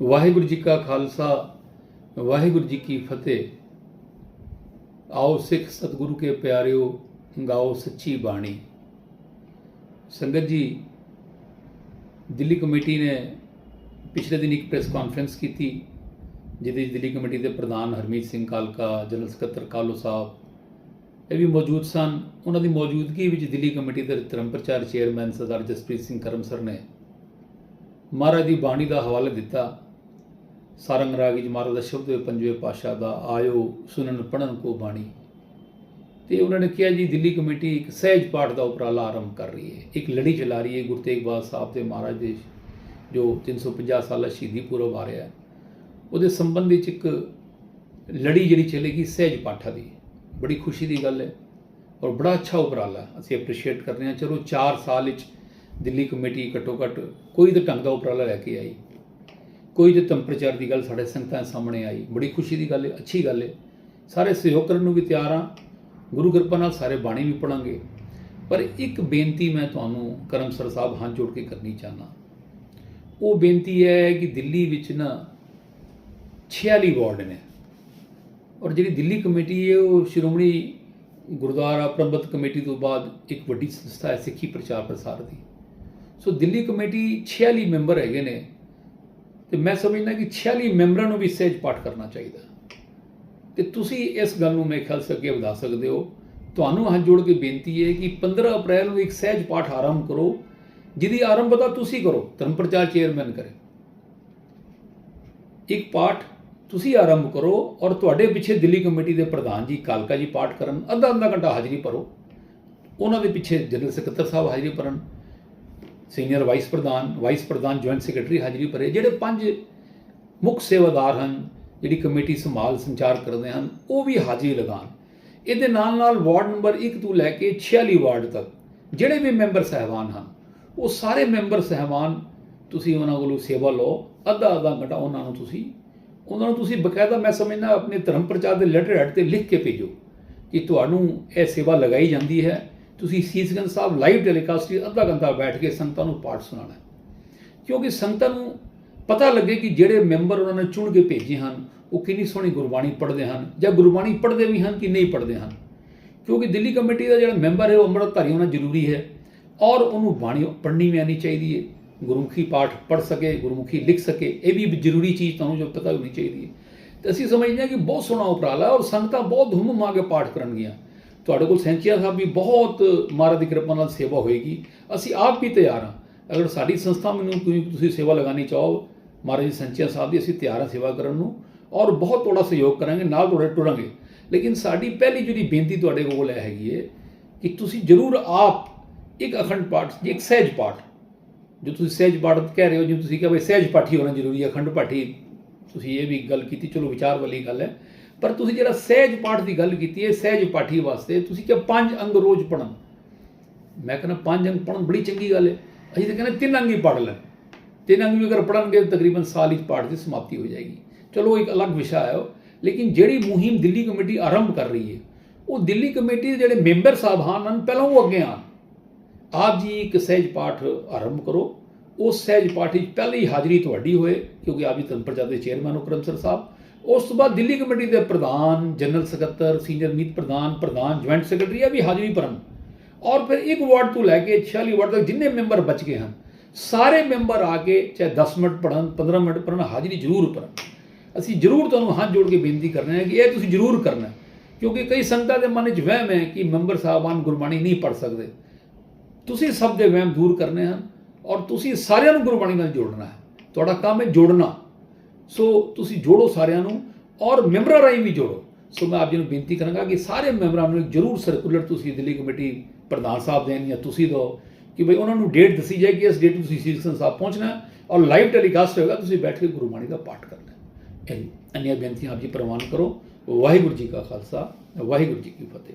ਵਾਹਿਗੁਰੂ ਜੀ ਕਾ ਖਾਲਸਾ, ਵਾਹਿਗੁਰੂ ਜੀ ਕੀ ਫਤਿਹ। ਆਓ ਸਿੱਖ ਸਤਿਗੁਰੂ ਕੇ ਪਿਆਰਿਓ, ਗਾਓ ਸੱਚੀ ਬਾਣੀ। ਸੰਗਤ ਜੀ, ਦਿੱਲੀ ਕਮੇਟੀ ਨੇ ਪਿਛਲੇ ਦਿਨ ਇੱਕ ਪ੍ਰੈਸ ਕਾਨਫਰੰਸ ਕੀਤੀ, ਜਿਹਦੇ ਵਿੱਚ ਦਿੱਲੀ ਕਮੇਟੀ ਦੇ ਪ੍ਰਧਾਨ ਹਰਮੀਤ ਸਿੰਘ ਕਾਲਕਾ, ਜਨਰਲ ਸਕੱਤਰ ਕਾਲੋ ਸਾਹਿਬ, ਇਹ ਵੀ ਮੌਜੂਦ ਸਨ। ਉਹਨਾਂ ਦੀ ਮੌਜੂਦਗੀ ਵਿੱਚ ਦਿੱਲੀ ਕਮੇਟੀ ਦੇ ਧਰਮ ਪ੍ਰਚਾਰ ਚੇਅਰਮੈਨ ਸਰਦਾਰ ਜਸਪ੍ਰੀਤ ਸਿੰਘ ਕਰਮਸਰ ਨੇ ਮਹਾਰਾਜ ਦੀ ਬਾਣੀ ਦਾ ਹਵਾਲਾ ਦਿੱਤਾ। ਸਾਰੰਗ ਰਾਗ ਵਿੱਚ ਮਹਾਰਾਜ ਦਾ ਸ਼ਬਦ ਹੈ ਪੰਜਵੇਂ ਪਾਸ਼ਾ ਦਾ ਆਇਓ ਸੁਣਨ ਪੜਨ ਕੋ ਬਾਣੀ। ਤੇ ਉਹਨਾਂ ਨੇ ਕਿਹਾ ਜੀ, ਦਿੱਲੀ ਕਮੇਟੀ ਇੱਕ ਸਹਿਜ ਪਾਠ ਦਾ ਉਪਰਾਲਾ ਆਰੰਭ ਕਰ ਰਹੀ ਹੈ। ਇੱਕ ਲੜੀ ਚਲਾ ਰਹੀ ਹੈ ਗੁਰੂ ਤੇਗ ਬਹਾਦਰ ਸਾਹਿਬ ਦੇ ਮਹਾਰਾਜ ਦੇ, ਜੋ 350 ਸਾਲਾ ਸ਼ਹੀਦੀ ਪੁਰਬ ਆ ਰਿਹਾ ਉਹਦੇ ਸੰਬੰਧ ਵਿੱਚ ਇੱਕ ਲੜੀ ਜਿਹੜੀ ਚੱਲੇਗੀ ਸਹਿਜ ਪਾਠਾਂ ਦੀ। ਬੜੀ ਖੁਸ਼ੀ ਦੀ ਗੱਲ ਹੈ ਔਰ ਬੜਾ ਅੱਛਾ ਉਪਰਾਲਾ ਅਸੀਂ ਐਪਰੀਸ਼ੀਏਟ ਕਰਦੇ ਹਾਂ। ਚਲੋ 4 ਸਾਲ ਵਿੱਚ ਦਿੱਲੀ ਕਮੇਟੀ ਘੱਟੋ ਘੱਟ ਕੋਈ ਤਾਂ ਢੰਗ ਦਾ ਉਪਰਾਲਾ ਲੈ ਕੇ ਆਈ। ਕੋਈ ਜੇ ਧੰਮ ਦੀ ਗੱਲ ਸਾਡੇ ਸੰਗਤਾਂ ਦੇ ਸਾਹਮਣੇ ਆਈ, ਬੜੀ ਖੁਸ਼ੀ ਦੀ ਗੱਲ ਹੈ, ਅੱਛੀ ਗੱਲ ਹੈ। ਸਾਰੇ ਸਹਿਯੋਗ ਕਰਨ ਨੂੰ ਵੀ ਤਿਆਰ ਹਾਂ, ਗੁਰੂ ਕਿਰਪਾ ਨਾਲ ਸਾਰੇ ਬਾਣੀ ਵੀ ਪੜਾਂਗੇ ਪਰ ਇੱਕ ਬੇਨਤੀ ਮੈਂ ਤੁਹਾਨੂੰ ਕਰਮਸਰ ਸਾਹਿਬ ਹੱਥ ਜੋੜ ਕੇ ਕਰਨੀ ਚਾਹਨਾ ਉਹ ਬੇਨਤੀ ਹੈ ਕਿ ਦਿੱਲੀ ਵਿੱਚ ਨਾ 46 ਵਾਰਡ ਨੇ। ਔਰ ਜਿਹੜੀ ਦਿੱਲੀ ਕਮੇਟੀ ਹੈ, ਉਹ ਸ਼੍ਰੋਮਣੀ ਗੁਰਦੁਆਰਾ ਪ੍ਰਬੰਧਕ ਕਮੇਟੀ ਤੋਂ ਬਾਅਦ ਇੱਕ ਵੱਡੀ ਸੰਸਥਾ ਹੈ, ਸਿੱਖੀ ਪ੍ਰਚਾਰ ਪ੍ਰਸਾਰ ਦੀ। ਸੋ ਦਿੱਲੀ ਕਮੇਟੀ 46 ਮੈਂਬਰ ਹੈਗੇ ਨੇ। ਤੇ ਮੈਂ ਸਮਝਦਾ ਕਿ 46 ਮੈਂਬਰਾਂ ਨੂੰ ਵੀ ਸਹਿਜ ਪਾਠ ਕਰਨਾ ਚਾਹੀਦਾ। ਤੇ ਤੁਸੀਂ ਇਸ ਗੱਲ ਨੂੰ ਮੇਰੇ ਖਿਆਲ ਸੇ ਅੱਗੇ ਵਧਾ ਸਕਦੇ ਹੋ। ਤੁਹਾਨੂੰ ਹੱਥ ਜੋੜ ਕੇ ਬੇਨਤੀ ਹੈ ਕਿ 15 ਅਪ੍ਰੈਲ ਨੂੰ ਇੱਕ ਸਹਿਜ ਪਾਠ ਆਰੰਭ ਕਰੋ, ਜਿਹਦੀ ਆਰੰਭਤਾ ਤੁਸੀਂ ਕਰੋ, ਧਰਮ ਪ੍ਰਚਾਰ ਚੇਅਰਮੈਨ ਕਰੇ। ਇੱਕ ਪਾਠ ਤੁਸੀਂ ਆਰੰਭ ਕਰੋ ਔਰ ਤੁਹਾਡੇ ਪਿੱਛੇ ਦਿੱਲੀ ਕਮੇਟੀ ਦੇ ਪ੍ਰਧਾਨ ਜੀ, ਕਾਲਕਾ ਜੀ ਪਾਠ ਕਰਨ ਅੱਧਾ ਅੱਧਾ ਘੰਟਾ ਹਾਜ਼ਰੀ ਭਰੋ। ਉਹਨਾਂ ਦੇ ਪਿੱਛੇ ਜਨਰਲ ਸਕੱਤਰ ਸਾਹਿਬ ਹਾਜ਼ਰੀ ਭਰਨ। ਸੀਨੀਅਰ ਵਾਈਸ ਪ੍ਰਧਾਨ ਵਾਈਸ ਪ੍ਰਧਾਨ ਜੁਆਇੰਟ ਸੈਕਟਰੀ ਹਾਜ਼ਰੀ ਭਰੇ, ਜਿਹੜੇ ਪੰਜ ਮੁੱਖ ਸੇਵਾਦਾਰ ਹਨ, ਜਿਹੜੀ ਕਮੇਟੀ ਸੰਭਾਲ, ਸੰਚਾਰ ਕਰਦੇ ਹਨ, ਉਹ ਵੀ ਹਾਜ਼ਰੀ ਲਗਾਉਣ। ਇਹਦੇ ਨਾਲ ਨਾਲ ਵਾਰਡ ਨੰਬਰ 1 ਤੋਂ ਲੈ ਕੇ 46 ਵਾਰਡ ਤੱਕ, ਜਿਹੜੇ ਵੀ ਮੈਂਬਰ ਸਹਿਬਾਨ ਹਨ, ਉਹ ਸਾਰੇ ਮੈਂਬਰ ਸਹਿਬਾਨ ਤੁਸੀਂ ਉਹਨਾਂ ਕੋਲੋਂ ਸੇਵਾ ਲਓ ਅੱਧਾ ਅੱਧਾ ਘੰਟਾ ਉਹਨਾਂ ਨੂੰ ਤੁਸੀਂ, ਉਹਨਾਂ ਨੂੰ ਤੁਸੀਂ ਬਕਾਇਦਾ ਮੈਂ ਸਮਝਦਾ, ਆਪਣੇ ਧਰਮ ਪ੍ਰਚਾਰ ਦੇ ਲੈਟਰ ਹੈਡ ਤੇ ਲਿਖ ਕੇ ਭੇਜੋ ਕਿ ਤੁਹਾਨੂੰ ਇਹ ਸੇਵਾ ਲਗਾਈ ਜਾਂਦੀ ਹੈ ਤੁਸੀਂ ਸੀਸਗੰਜ ਸਾਹਿਬ ਲਾਈਵ ਟੈਲੀਕਾਸਟ 'ਤੇ ਅੱਧਾ ਘੰਟਾ ਬੈਠ ਕੇ ਸੰਗਤਾਂ ਨੂੰ ਪਾਠ ਸੁਣਾਉਣਾ ਕਿਉਂਕਿ ਸੰਗਤਾਂ ਨੂੰ ਪਤਾ ਲੱਗੇ ਕਿ ਜਿਹੜੇ ਮੈਂਬਰ ਉਹਨਾਂ ਨੇ ਚੁਣ ਕੇ ਭੇਜੇ ਹਨ, ਉਹ ਕਿੰਨੀ ਸੋਹਣੀ ਗੁਰਬਾਣੀ ਪੜ੍ਹਦੇ ਹਨ ਜਾਂ ਗੁਰਬਾਣੀ ਪੜ੍ਹਦੇ ਵੀ ਹਨ ਕਿ ਨਹੀਂ ਪੜ੍ਹਦੇ ਹਨ। ਕਿਉਂਕਿ ਦਿੱਲੀ ਕਮੇਟੀ ਦਾ ਜਿਹੜਾ ਮੈਂਬਰ ਹੈ, ਉਹ ਅੰਮ੍ਰਿਤਧਾਰੀ ਹੋਣਾ ਜ਼ਰੂਰੀ ਹੈ ਔਰ ਉਹਨੂੰ ਬਾਣੀ ਪੜ੍ਹਨੀ ਵੀ ਆਉਣੀ ਚਾਹੀਦੀ ਹੈ। ਗੁਰਮੁਖੀ ਪਾਠ ਪੜ੍ਹ ਸਕੇ, ਗੁਰਮੁਖੀ ਲਿਖ ਸਕੇ, ਇਹ ਵੀ ਜ਼ਰੂਰੀ ਚੀਜ਼ ਤੁਹਾਨੂੰ ਜੋ ਪਤਾ ਹੋਣੀ ਚਾਹੀਦੀ ਹੈ। ਤੇ ਅਸੀਂ ਸਮਝਦੇ ਹਾਂ ਕਿ ਬਹੁਤ ਸੋਹਣਾ ਉਪਰਾਲਾ ਹੈ ਔਰ ਸੰਗਤਾਂ ਬਹੁਤ ਧੂਮ ਮਾ ਕੇ ਪਾਠ ਕਰਨਗੀਆਂ। ਤੁਹਾਡੇ ਕੋਲ ਸੈਂਚੀਆ ਸਾਹਿਬ ਵੀ ਬਹੁਤ ਮਹਾਰਾਜ ਦੀ ਕਿਰਪਾ ਨਾਲ ਸੇਵਾ ਹੋਏਗੀ। ਅਸੀਂ ਆਪ ਵੀ ਤਿਆਰ ਹਾਂ। ਅਗਰ ਸਾਡੀ ਸੰਸਥਾ ਮੈਨੂੰ ਕੋਈ ਤੁਸੀਂ ਸੇਵਾ ਲਗਾਉਣੀ ਚਾਹੋ, ਮਹਾਰਾਜ ਜੀ ਸੈਂਚੀਆ ਸਾਹਿਬ ਦੀ ਅਸੀਂ ਤਿਆਰ ਹਾਂ ਸੇਵਾ ਕਰਨ ਨੂੰ ਔਰ ਬਹੁਤ ਤੁਹਾਡਾ ਸਹਿਯੋਗ ਕਰਾਂਗੇ, ਨਾਲ ਤੁਹਾਡੇ ਟੁਰਾਂਗੇ। ਲੇਕਿਨ ਸਾਡੀ ਪਹਿਲੀ ਜਿਹੜੀ ਬੇਨਤੀ ਤੁਹਾਡੇ ਕੋਲ ਇਹ ਹੈਗੀ ਹੈ ਕਿ ਤੁਸੀਂ ਜ਼ਰੂਰ ਆਪ ਇੱਕ ਅਖੰਡ ਪਾਠ, ਇੱਕ ਸਹਿਜ ਪਾਠ, ਜੋ ਤੁਸੀਂ ਸਹਿਜ ਪਾਠ ਕਹਿ ਰਹੇ ਹੋ, ਜਿਵੇਂ ਤੁਸੀਂ ਕਿਹਾ ਬਈ ਸਹਿਜ ਪਾਠੀ ਹੋਣਾ ਜ਼ਰੂਰੀ ਹੈ, ਅਖੰਡ ਪਾਠੀ ਤੁਸੀਂ ਇਹ ਵੀ ਗੱਲ ਕੀਤੀ, ਚਲੋ ਵਿਚਾਰ ਵਾਲੀ ਗੱਲ ਹੈ। ਪਰ ਤੁਸੀਂ ਜਿਹੜਾ ਸਹਿਜ ਪਾਠ ਦੀ ਗੱਲ ਕੀਤੀ ਹੈ, ਸਹਿਜ ਪਾਠੀ ਵਾਸਤੇ ਤੁਸੀਂ ਕਿ ਪੰਜ ਅੰਗ ਰੋਜ਼ ਪੜਨ ਮੈਂ ਕਹਿੰਦਾ ਪੰਜ ਅੰਗ ਪੜਨ ਬੜੀ ਚੰਗੀ ਗੱਲ ਹੈ। ਅਸੀਂ ਤਾਂ ਕਹਿੰਦੇ ਤਿੰਨ ਅੰਗ ਹੀ ਪੜ ਲੈਣ ਤਿੰਨ ਅੰਗ ਵੀ ਅਗਰ ਪੜਨਗੇ ਤਾਂ ਤਕਰੀਬਨ ਸਾਲ ਵਿੱਚ ਪਾਠ ਦੀ ਸਮਾਪਤੀ ਹੋ ਜਾਏਗੀ। ਚਲੋ ਇੱਕ ਅਲੱਗ ਵਿਸ਼ਾ ਹੈ ਉਹ। ਲੇਕਿਨ ਜਿਹੜੀ ਮੁਹਿੰਮ ਦਿੱਲੀ ਕਮੇਟੀ ਆਰੰਭ ਕਰ ਰਹੀ ਹੈ, ਉਹ ਦਿੱਲੀ ਕਮੇਟੀ ਦੇ ਜਿਹੜੇ ਮੈਂਬਰ ਸਾਹਿਬ ਹਨ, ਪਹਿਲਾਂ ਉਹ ਅੱਗੇ ਆਣ ਆਪ ਜੀ ਇੱਕ ਸਹਿਜ ਪਾਠ ਆਰੰਭ ਕਰੋ। ਉਸ ਸਹਿਜ ਪਾਠ ਵਿੱਚ ਪਹਿਲੀ ਹੀ ਹਾਜ਼ਰੀ ਤੁਹਾਡੀ ਹੋਏ, ਕਿਉਂਕਿ ਆਪ ਜੀ ਧਰਮ ਪ੍ਰਚਾਰ ਦੇ ਚੇਅਰਮੈਨ ਹੋ ਕਰਮਸਰ ਸਾਹਿਬ। ਉਸ ਤੋਂ ਬਾਅਦ ਦਿੱਲੀ ਕਮੇਟੀ ਦੇ ਪ੍ਰਧਾਨ, ਜਨਰਲ ਸਕੱਤਰ, ਸੀਨੀਅਰ ਮੀਤ ਪ੍ਰਧਾਨ ਪ੍ਰਧਾਨ, ਜੁਆਇੰਟ ਸੈਕਟਰੀ ਆ ਵੀ ਹਾਜ਼ਰੀ ਭਰਨ। ਔਰ ਫਿਰ ਇੱਕ ਵਾਰਡ ਤੋਂ ਲੈ ਕੇ 46 ਵਾਰਡ ਤੱਕ ਜਿੰਨੇ ਮੈਂਬਰ ਬਚ ਗਏ ਹਨ, ਸਾਰੇ ਮੈਂਬਰ ਆ ਕੇ ਚਾਹੇ 10 ਮਿੰਟ ਪੜਨ 15 ਮਿੰਟ ਪੜਨ ਹਾਜ਼ਰੀ ਜ਼ਰੂਰ ਭਰਨ। ਅਸੀਂ ਜ਼ਰੂਰ ਤੁਹਾਨੂੰ ਹੱਥ ਜੋੜ ਕੇ ਬੇਨਤੀ ਕਰਨੇ ਹਾਂ ਕਿ ਇਹ ਤੁਸੀਂ ਜ਼ਰੂਰ ਕਰਨਾ, ਕਿਉਂਕਿ ਕਈ ਸੰਗਤਾਂ ਦੇ ਮਨ ਵਿੱਚ ਵਹਿਮ ਹੈ ਕਿ ਮੈਂਬਰ ਸਾਹਿਬਾਨ ਗੁਰਬਾਣੀ ਨਹੀਂ ਪੜ ਸਕਦੇ। ਤੁਸੀਂ ਸਭ ਦੇ ਵਹਿਮ ਦੂਰ ਕਰਨੇ ਹਨ ਔਰ ਤੁਸੀਂ ਸਾਰਿਆਂ ਨੂੰ ਗੁਰਬਾਣੀ ਨਾਲ ਜੋੜਨਾ ਹੈ। ਤੁਹਾਡਾ ਕੰਮ ਹੈ ਜੋੜਨਾ। ਸੋ ਤੁਸੀਂ ਜੋੜੋ ਸਾਰਿਆਂ ਨੂੰ ਔਰ ਮੈਂਬਰਾਂ ਰਾਹੀਂ ਵੀ ਜੋੜੋ। ਸੋ ਮੈਂ ਆਪ ਜੀ ਨੂੰ ਬੇਨਤੀ ਕਰਾਂਗਾ ਕਿ ਸਾਰੇ ਮੈਂਬਰਾਂ ਨੂੰ ਜ਼ਰੂਰ ਸਰਕੂਲਰ ਤੁਸੀਂ ਦਿੱਲੀ ਕਮੇਟੀ ਪ੍ਰਧਾਨ ਸਾਹਿਬ ਦੇਣ ਜਾਂ ਤੁਸੀਂ ਦਿਓ ਕਿ ਭਈ ਉਹਨਾਂ ਨੂੰ ਡੇਟ ਦੱਸੀ ਜਾਏ ਕਿ ਇਸ ਡੇਟ ਨੂੰ ਤੁਸੀਂ ਸੀਰਸਨ ਸਾਹਿਬ ਪਹੁੰਚਣਾ ਔਰ ਲਾਈਵ ਟੈਲੀਕਾਸਟ ਹੋਏਗਾ, ਤੁਸੀਂ ਬੈਠ ਕੇ ਗੁਰੂ ਗੁਰਬਾਣੀ ਦਾ ਪਾਠ ਕਰਨਾ ਹੈ। ਇਹ ਅਨਿਆ ਬੇਨਤੀਆਂ ਆਪ ਜੀ ਪ੍ਰਵਾਨ ਕਰੋ। ਵਾਹਿਗੁਰੂ ਜੀ ਕਾ ਖਾਲਸਾ, ਵਾਹਿਗੁਰੂ ਜੀ ਕੀ ਫਤਿਹ।